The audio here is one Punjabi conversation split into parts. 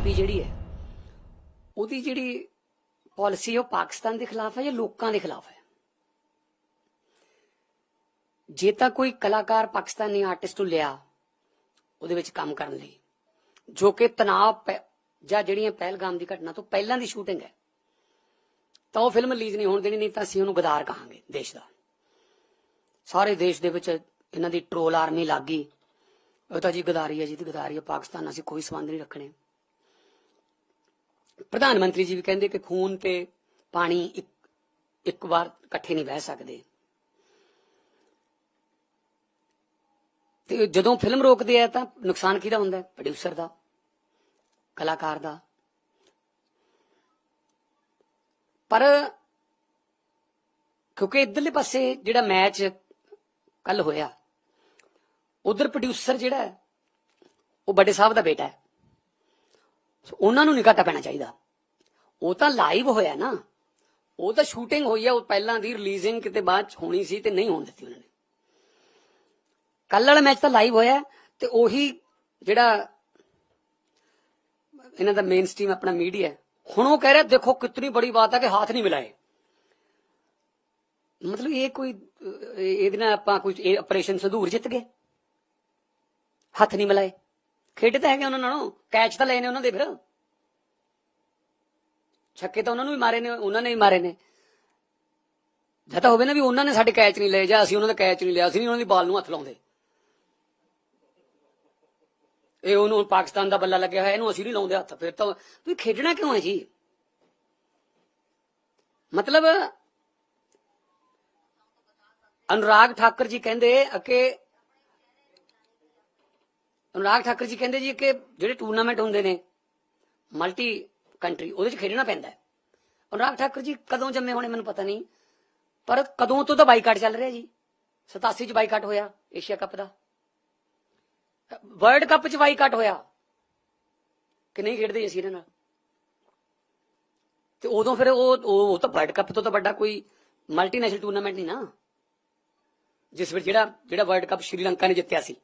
ਬੀਜੇਪੀ ਜਿਹੜੀ ਹੈ ਉਹਦੀ ਜਿਹੜੀ ਪਾਲਿਸੀ ਉਹ ਪਾਕਿਸਤਾਨ ਦੇ ਖਿਲਾਫ ਹੈ ਜਾਂ ਲੋਕਾਂ ਦੇ ਖਿਲਾਫ ਹੈ? ਜੇ ਤਾਂ ਕੋਈ ਕਲਾਕਾਰ ਪਾਕਿਸਤਾਨੀ ਆਰਟਿਸਟ ਨੂੰ ਲਿਆ ਉਹਦੇ ਵਿੱਚ ਕੰਮ ਕਰਨ ਲਈ, ਜੋ ਕਿ ਤਣਾਅ ਪੈ- ਜਾਂ ਜਿਹੜੀਆਂ ਪਹਿਲਗਾਮ ਦੀ ਘਟਨਾ ਤੋਂ ਪਹਿਲਾਂ ਦੀ ਸ਼ੂਟਿੰਗ ਹੈ, ਤਾਂ ਉਹ ਫਿਲਮ ਰਿਲੀਜ਼ ਨਹੀਂ ਹੋਣ ਦੇਣੀ, ਨਹੀਂ ਤਾਂ ਅਸੀਂ ਉਹਨੂੰ ਗਦਾਰ ਕਹਾਂਗੇ ਦੇਸ਼ ਦਾ। ਸਾਰੇ ਦੇਸ਼ ਦੇ ਵਿੱਚ ਇਹਨਾਂ ਦੀ ਟ੍ਰੋਲ ਆਰਮੀ ਲੱਗ ਉਹ ਤਾਂ ਜੀ ਗਦਾਰੀ ਹੈ ਜੀ ਤੇ ਗਦਾਰੀ ਹੈ ਪਾਕਿਸਤਾਨ ਨਾਲ ਅਸੀਂ ਕੋਈ ਸੰਬੰਧ ਨਹੀਂ ਰੱਖਣੇ। ਪ੍ਰਧਾਨ ਮੰਤਰੀ ਜੀ ਵੀ ਕਹਿੰਦੇ ਕਿ ਖੂਨ ਤੇ ਪਾਣੀ ਇੱਕ ਇੱਕ ਵਾਰ ਇਕੱਠੇ ਨਹੀਂ ਬਹਿ ਸਕਦੇ। ਤੇ ਜਦੋਂ ਫਿਲਮ ਰੋਕਦੇ ਆ ਤਾਂ ਨੁਕਸਾਨ ਕਿਹਦਾ ਹੁੰਦਾ ਪ੍ਰੋਡਿਊਸਰ ਦਾ, ਕਲਾਕਾਰ ਦਾ। ਪਰ ਕਿਉਂਕਿ ਇਧਰਲੇ ਪਾਸੇ ਜਿਹੜਾ ਮੈਚ ਕੱਲ ਹੋਇਆ, ਉਧਰ ਪ੍ਰੋਡਿਊਸਰ ਜਿਹੜਾ ਉਹ ਵੱਡੇ ਸਾਹਿਬ ਦਾ ਬੇਟਾ ਹੈ। ਸੋ ਉਹਨਾਂ ਨੂੰ ਨਹੀਂ ਘਾਟਾ ਪੈਣਾ ਚਾਹੀਦਾ। ਉਹ ਤਾਂ ਲਾਈਵ ਹੋਇਆ ਨਾ। ਉਹ ਤਾਂ ਸ਼ੂਟਿੰਗ ਹੋਈ ਆ, ਉਹ ਪਹਿਲਾਂ ਦੀ ਰਿਲੀਜ਼ਿੰਗ ਕਿਤੇ ਬਾਅਦ ਚ ਹੋਣੀ ਸੀ ਤੇ ਨਹੀਂ ਹੋਣ ਦਿੱਤੀ ਉਹਨਾਂ ਨੇ। ਕੱਲ ਵਾਲਾ ਮੈਚ ਤਾਂ ਲਾਈਵ ਹੋਇਆ ਤੇ ਉਹੀ ਜਿਹੜਾ ਇਹਨਾਂ ਦਾ ਮੇਨ ਸਟ੍ਰੀਮ ਆਪਣਾ ਮੀਡੀਆ ਹੁਣ ਉਹ ਕਹਿ ਰਿਹਾ, ਦੇਖੋ, ਕਿਤਨੀ ਬੜੀ ਬਾਤ ਹੈ ਕਿ ਹੱਥ ਨਹੀਂ ਮਿਲਾਏ। ਮਤਲਬ ਇਹ ਕੋਈ ਇਹਦੇ ਨਾਲ ਆਪਾਂ ਕੋਈ ਇਹ ਆਪਰੇਸ਼ਨ ਸੰਧੂਰ ਜਿੱਤ ਗਏ। ਹੱਥ ਨਹੀਂ ਮਿਲਾਏ। ਖੇਡ ਤਾਂ ਹੈਗੇ ਉਹਨਾਂ ਨਾਲੋਂ, ਕੈਚ ਤਾਂ ਲਏ ਨੇ ਉਹਨਾਂ ਦੇ ਫਿਰ। ਛੱਕੇ ਤਾਂ ਉਹਨਾਂ ਨੂੰ ਵੀ ਮਾਰੇ ਨੇ, ਉਹਨਾਂ ਨੇ ਵੀ ਮਾਰੇ ਨੇ। ਜਾਂ ਤਾਂ ਹੋਵੇ ਨਾ ਵੀ ਉਹਨਾਂ ਨੇ ਸਾਡੇ ਕੈਚ ਨਹੀਂ ਲਏ, ਜਾਂ ਅਸੀਂ ਉਹਨਾਂ ਦਾ ਕੈਚ ਨਹੀਂ ਲਿਆ, ਅਸੀਂ ਨਹੀਂ ਉਹਨਾਂ ਦੀ ਬਾਲ ਨੂੰ ਹੱਥ ਲਾਉਂਦੇ। ਇਹ ਉਹਨੂੰ ਪਾਕਿਸਤਾਨ ਦਾ ਬੱਲਾ ਲੱਗਿਆ ਹੋਇਆ, ਇਹਨੂੰ ਅਸੀਂ ਨਹੀਂ ਲਾਉਂਦੇ ਹੱਥ, ਫਿਰ ਤਾਂ ਤੁਸੀਂ ਖੇਡਣਾ ਕਿਉਂ ਹੈ ਜੀ? ਮਤਲਬ ਅਨੁਰਾਗ ਠਾਕਰ ਜੀ ਕਹਿੰਦੇ ਕਿ ਅਨੁਰਾਗ ਠਾਕੁਰ ਜੀ ਕਹਿੰਦੇ ਜੀ ਕਿ ਜਿਹੜੇ ਟੂਰਨਾਮੈਂਟ ਹੁੰਦੇ ਨੇ ਮਲਟੀ ਕੰਟਰੀ ਉਹਦੇ 'ਚ ਖੇਡਣਾ ਪੈਂਦਾ ਹੈ। ਅਨੁਰਾਗ ਠਾਕੁਰ ਜੀ ਕਦੋਂ ਜੰਮੇ ਹੋਣੇ ਮੈਨੂੰ ਪਤਾ ਨਹੀਂ, ਪਰ ਕਦੋਂ ਤੋਂ ਤਾਂ ਬਾਈਕਾਟ ਚੱਲ ਰਿਹਾ ਜੀ। 87 ਚ ਬਾਈਕਾਟ ਹੋਇਆ ਏਸ਼ੀਆ ਕੱਪ ਦਾ। ਵਰਲਡ ਕੱਪ ਚ ਬਾਈਕਾਟ ਹੋਇਆ। ਕਿ ਨਹੀਂ ਖੇਡਦੇ ਅਸੀਂ ਇਹਨਾਂ ਨਾਲ? ਤੇ ਉਦੋਂ ਫਿਰ ਉਹ ਉਹ ਤਾਂ ਵਰਲਡ ਕੱਪ ਤੋਂ ਤਾਂ ਵੱਡਾ ਕੋਈ ਮਲਟੀਨੈਸ਼ਨਲ ਟੂਰਨਾਮੈਂਟ ਨਹੀਂ ਨਾ। ਜਿਸ ਵਿੱਚ ਜਿਹੜਾ ਜਿਹੜਾ ਵਰਲਡ ਕੱਪ ਸ਼੍ਰੀਲੰਕਾ ਨੇ ਜਿੱਤਿਆ ਸੀ।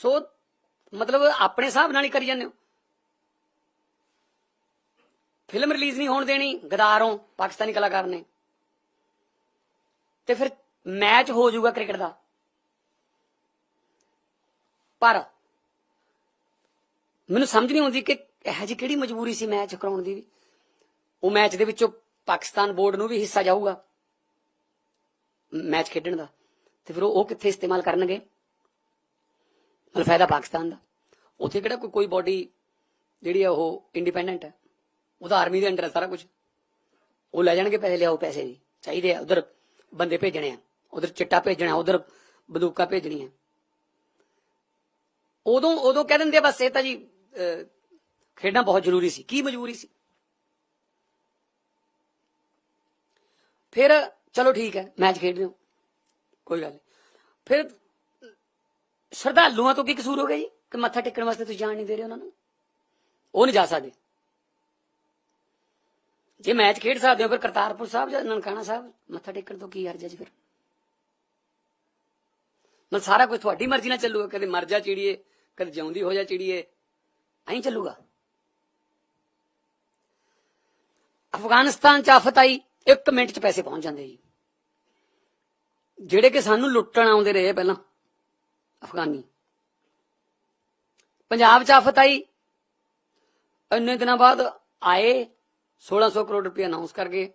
ਸੋ ਮਤਲਬ ਆਪਣੇ ਹਿਸਾਬ ਨਾਲ ਹੀ ਕਰੀ ਜਾਂਦੇ ਹੋ। ਫਿਲਮ ਰਿਲੀਜ਼ ਨਹੀਂ ਹੋਣ ਦੇਣੀ, ਗਦਾਰੋਂ ਪਾਕਿਸਤਾਨੀ ਕਲਾਕਾਰ ਨੇ। ਤੇ ਫਿਰ ਮੈਚ ਹੋ ਜਾਊਗਾ ਕ੍ਰਿਕਟ ਦਾ। ਪਰ ਮੈਨੂੰ ਸਮਝ ਨਹੀਂ ਆਉਂਦੀ ਕਿ ਇਹ ਜੀ ਕਿਹੜੀ ਮਜਬੂਰੀ ਸੀ ਮੈਚ ਕਰਾਉਣ ਦੀ ਵੀ। ਉਹ ਮੈਚ ਦੇ ਵਿੱਚੋਂ ਪਾਕਿਸਤਾਨ ਬੋਰਡ ਨੂੰ ਵੀ ਹਿੱਸਾ ਜਾਊਗਾ। ਮੈਚ ਖੇਡਣ ਦਾ। ਤੇ ਫਿਰ ਉਹ ਉਹ ਕਿੱਥੇ ਇਸਤੇਮਾਲ ਕਰਨਗੇ? ਮਤਲਬ ਫਾਇਦਾ ਪਾਕਿਸਤਾਨ ਦਾ। ਉੱਥੇ ਕਿਹੜਾ ਕੋਈ ਕੋਈ ਬਾਡੀ ਜਿਹੜੀ ਆ ਉਹ ਇੰਡੀਪੈਂਡੈਂਟ ਹੈ? ਉਹਦਾ ਆਰਮੀ ਦੇ ਅੰਡਰ ਸਾਰਾ ਕੁਝ ਉਹ ਲੈ ਜਾਣਗੇ ਪੈਸੇ, ਲਿਆਓ ਪੈਸੇ ਦੀ ਚਾਹੀਦੇ ਆ। ਉਧਰ ਬੰਦੇ ਭੇਜਣੇ ਆ। ਉਧਰ ਚਿੱਟਾ ਭੇਜਣਾ, ਉਧਰ ਬੰਦੂਕਾਂ ਭੇਜਣੀਆਂ। ਉਦੋਂ ਉਦੋਂ ਕਹਿ ਦਿੰਦੇ ਬਸ ਇਹ ਤਾਂ ਜੀ ਖੇਡਣਾ ਬਹੁਤ ਜ਼ਰੂਰੀ ਸੀ। ਕੀ ਮਜਬੂਰੀ ਸੀ? ਫਿਰ ਚਲੋ ਠੀਕ ਹੈ, ਮੈਚ ਖੇਡ ਲਿਓ ਕੋਈ ਗੱਲ ਨਹੀਂ। ਫਿਰ ਸ਼ਰਧਾਲੂਆਂ ਤੋਂ ਕੀ ਕਸੂਰ ਹੋ ਗਿਆ ਜੀ? ਕਿ ਮੱਥਾ ਟੇਕਣ ਵਾਸਤੇ ਤੁਸੀਂ ਜਾਣ ਨਹੀਂ ਦੇ ਰਹੇ ਉਹਨਾਂ ਨੂੰ? ਉਹ ਨਹੀਂ ਜਾ ਸਕਦੇ। ਜੇ ਮੈਚ ਖੇਡ ਸਕਦੇ ਹੋ, ਫਿਰ ਕਰਤਾਰਪੁਰ ਸਾਹਿਬ ਜਾਂ ਨਨਕਾਣਾ ਸਾਹਿਬ, ਮੱਥਾ ਟੇਕਣ ਤੋਂ ਕੀ ਹਰਜ ਹੈ ਜੀ ਫਿਰ? ਮਤਲਬ ਸਾਰਾ ਕੁਝ ਤੁਹਾਡੀ ਮਰਜ਼ੀ ਨਾਲ ਚੱਲੂਗਾ, ਕਦੇ ਮਰ ਜਾ ਚਿੜੀਏ, ਕਦੇ ਜਿਉਂਦੀ ਹੋ ਜਾ ਚਿੜੀਏ, ਐਂ ਚੱਲੂਗਾ। ਅਫਗਾਨਿਸਤਾਨ ਚ ਆਫਤ ਆਈ 1 ਮਿੰਟ ਚ ਪੈਸੇ ਪਹੁੰਚ ਜਾਂਦੇ ਜੀ। ਜਿਹੜੇ ਕਿ ਸਾਨੂੰ ਲੁੱਟਣ ਆਉਂਦੇ ਰਹੇ ਪਹਿਲਾਂ। ਅਫਗਾਨੀ। ਪੰਜਾਬ ਚ ਆਫਤ ਆਈ ਇੰਨੇ ਦਿਨਾਂ ਬਾਅਦ ਆਏ 1600 ਕਰੋੜ ਰੁਪਏ ਅਨਾਉਂਸ ਕਰ ਗਏ।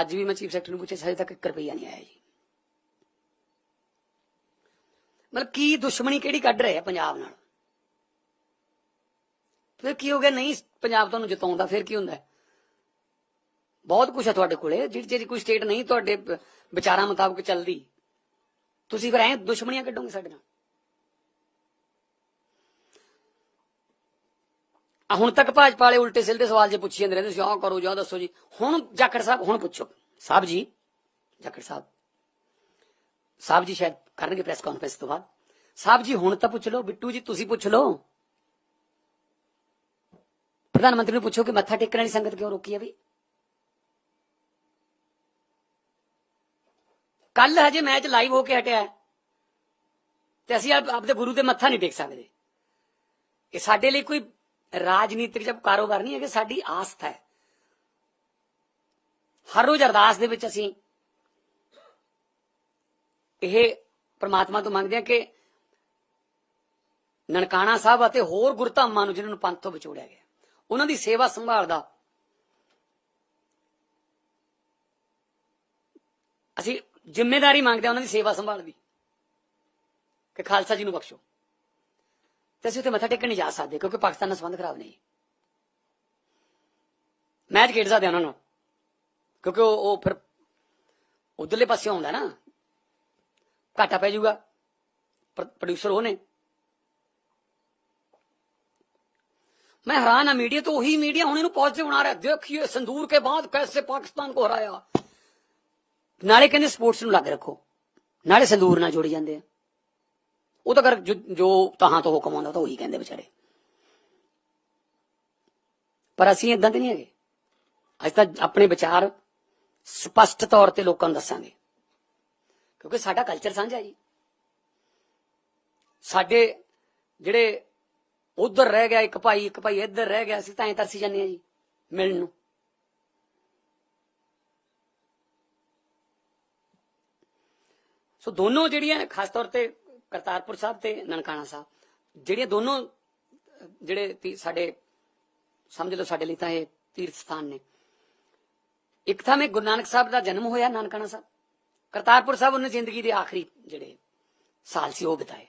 ਅੱਜ ਵੀ ਮੈਂ ਚੀਫ ਸੈਕਟਰੀ ਨੂੰ ਪੁੱਛਿਆ, ਹਜੇ ਤੱਕ 1 ਰੁਪਈਆ ਨਹੀਂ ਆਇਆ ਜੀ। ਮਤਲਬ ਕੀ ਦੁਸ਼ਮਣੀ ਕਿਹੜੀ ਕੱਢ ਰਹੇ ਆ ਪੰਜਾਬ ਨਾਲ? ਫਿਰ ਕੀ ਹੋ ਗਿਆ? ਨਹੀਂ, ਪੰਜਾਬ ਤੁਹਾਨੂੰ ਜਿਤਾਉਂਦਾ, ਫਿਰ ਕੀ ਹੁੰਦਾ? ਬਹੁਤ ਕੁਝ ਹੈ ਤੁਹਾਡੇ ਕੋਲੇ, ਜਿਹੜੀ ਜਿਹੜੀ ਕੋਈ ਸਟੇਟ ਨਹੀਂ, ਤੁਹਾਡੇ ਵਿਚਾਰਾਂ ਮੁਤਾਬਕ ਚੱਲਦੀ। ਤੁਸੀਂ ਫਿਰ ਐ ਦੁਸ਼ਮਣੀਆਂ ਕੱਢੋਗੇ ਸਾਡੇ ਨਾਲ? ਆ, ਹੁਣ ਤੱਕ ਭਾਜਪਾ ਵਾਲੇ ਉਲਟੇ ਸਿੱਧੇ ਸਵਾਲ ਜੇ ਪੁੱਛੀ ਜਾਂਦੇ ਰਹਿੰਦੇ ਸੀ ਆਹ ਕਰੋ, ਜਾਂ ਦੱਸੋ ਜੀ। ਹੁਣ ਜਾਖੜ ਸਾਹਿਬ, ਹੁਣ ਪੁੱਛੋ। ਸਾਹਿਬ ਜੀ, ਜਾਖੜ ਸਾਹਿਬ। ਸਾਹਿਬ ਜੀ ਸ਼ਾਇਦ ਕਰਨਗੇ ਪ੍ਰੈਸ ਕਾਨਫਰੰਸ ਤੋਂ ਬਾਅਦ। ਸਾਹਿਬ ਜੀ, ਹੁਣ ਤਾਂ ਪੁੱਛ ਲਓ। ਬਿੱਟੂ ਜੀ, ਤੁਸੀਂ ਪੁੱਛ ਲਓ। ਪ੍ਰਧਾਨ ਮੰਤਰੀ ਨੂੰ ਪੁੱਛੋ ਕਿ ਮੱਥਾ ਟੇਕਣ ਵਾਲੀ ਸੰਗਤ ਕਿਉਂ ਰੋਕੀ ਹੈ ਵੀ? ਕੱਲ ਹਜੇ ਮੈਚ ਲਾਈਵ ਹੋ ਕੇ ਹਟਿਆ ਤੇ ਅਸੀਂ ਆਪਦੇ ਗੁਰੂ ਦੇ ਮੱਥਾ ਨਹੀਂ ਟੇਕ ਸਕਦੇ। ਇਹ ਸਾਡੇ ਲਈ ਕੋਈ ਰਾਜਨੀਤਿਕ ਜਾਂ ਕਾਰੋਬਾਰ ਨਹੀਂ ਹੈ ਕਿ ਸਾਡੀ ਆਸਥਾ ਹੈ। ਹਰ ਰੋਜ਼ ਅਰਦਾਸ ਦੇ ਵਿੱਚ ਅਸੀਂ ਇਹ ਪ੍ਰਮਾਤਮਾ ਤੋਂ ਮੰਗਦੇ ਹਾਂ ਕਿ ਨਨਕਾਣਾ ਸਾਹਿਬ ਅਤੇ ਹੋਰ ਗੁਰਧਾਮਾਂ ਨੂੰ ਜਿਨ੍ਹਾਂ ਨੂੰ ਪੰਥ ਤੋਂ ਵਿਛੋੜਿਆ ਗਿਆ, ਉਹਨਾਂ ਦੀ ਸੇਵਾ ਸੰਭਾਲ ਦਾ ਅਸੀਂ ਜ਼ਿੰਮੇਵਾਰੀ ਮੰਗਦੇ ਹਾਂ ਉਹਨਾਂ ਦੀ ਸੇਵਾ ਸੰਭਾਲ ਦੀ, ਕਿ ਖਾਲਸਾ ਜੀ ਨੂੰ ਬਖਸ਼ੋ। ਤੇ ਅਸੀਂ ਉੱਥੇ ਮੱਥਾ ਟੇਕਣ ਨਹੀਂ ਜਾ ਸਕਦੇ ਕਿਉਂਕਿ ਪਾਕਿਸਤਾਨ ਨਾਲ ਸੰਬੰਧ ਖਰਾਬ ਨਹੀਂ ਮੈਚ ਖੇਡ ਸਕਦੇ ਹਾਂ ਉਹਨਾਂ ਨਾਲ ਕਿਉਂਕਿ ਉਹ ਉਹ ਫਿਰ ਉਧਰਲੇ ਪਾਸੇ ਆਉਂਦਾ ਨਾ ਘਾਟਾ ਪੈ ਜਾਊਗਾ ਪ੍ਰੋਡਿਊਸਰ ਉਹ ਨੇ मैं हैरान है मीडिया तो वही मीडिया होने ਨੂੰ पॉजिटिव बना रहा है देखिए संदूर के बाद कैसे पाकिस्तान को हराया ਨਾਲੇ ਕਹਿੰਦੇ ਸਪੋਰਟਸ ਨੂੰ ਲੱਗ ਰੱਖੋ ਨਾਲੇ ਸੰਦੂਰ ਨਾਲ ਜੁੜ ਜਾਂਦੇ ਆ ਉਹ ਤਾਂ ਕਰ ਜੋ ਤਾਹਾਂ ਤੋਂ ਹੁਕਮ ਆਉਂਦਾ ਤਾਂ ਉਹੀ ਕਹਿੰਦੇ ਵਿਚਾਰੇ। ਪਰ ਅਸੀਂ ਇਦਾਂ ਦੇ ਨਹੀਂ ਹੈਗੇ। ਅਸੀਂ ਤਾਂ ਆਪਣੇ ਵਿਚਾਰ ਸਪਸ਼ਟ ਤੌਰ ਤੇ ਲੋਕਾਂ ਨੂੰ ਦੱਸਾਂਗੇ। ਕਿਉਂਕਿ ਸਾਡਾ ਕਲਚਰ ਸਾਂਝਾ ਜੀ। ਸਾਡੇ ਜਿਹੜੇ ਉਧਰ ਰਹਿ ਗਿਆ ਇੱਕ ਭਾਈ ਇੱਕ ਭਾਈ ਇੱਧਰ ਰਹਿ ਗਿਆ, ਅਸੀਂ ਤਾਂ ਐਂ ਤਰਸੀ ਜਾਂਦੇ ਆ ਜੀ, ਮਿਲਣ ਨੂੰ। ਸੋ ਦੋਨੋਂ ਜਿਹੜੀਆਂ ਖਾਸ ਤੌਰ ਤੇ ਕਰਤਾਰਪੁਰ ਸਾਹਿਬ ਤੇ ਨਨਕਾਣਾ ਸਾਹਿਬ। ਜਿਹੜੀਆਂ ਦੋਨੋਂ, ਜਿਹੜੇ ਸਾਡੇ, ਸਮਝ ਲਓ ਸਾਡੇ ਲਈ ਤਾਂ ਇਹ ਤੀਰਥ ਸਥਾਨ ਨੇ। ਇੱਕ ਥਾਂ ਮੇ ਗੁਰੂ ਨਾਨਕ ਸਾਹਿਬ ਦਾ ਜਨਮ ਹੋਇਆ, ਨਨਕਾਣਾ ਸਾਹਿਬ। ਕਰਤਾਰਪੁਰ ਸਾਹਿਬ ਉਹਨੇ ਜ਼ਿੰਦਗੀ ਦੇ ਆਖਰੀ ਜਿਹੜੇ ਸਾਲ ਸੀ, ਉਹ ਬਿਤਾਏ।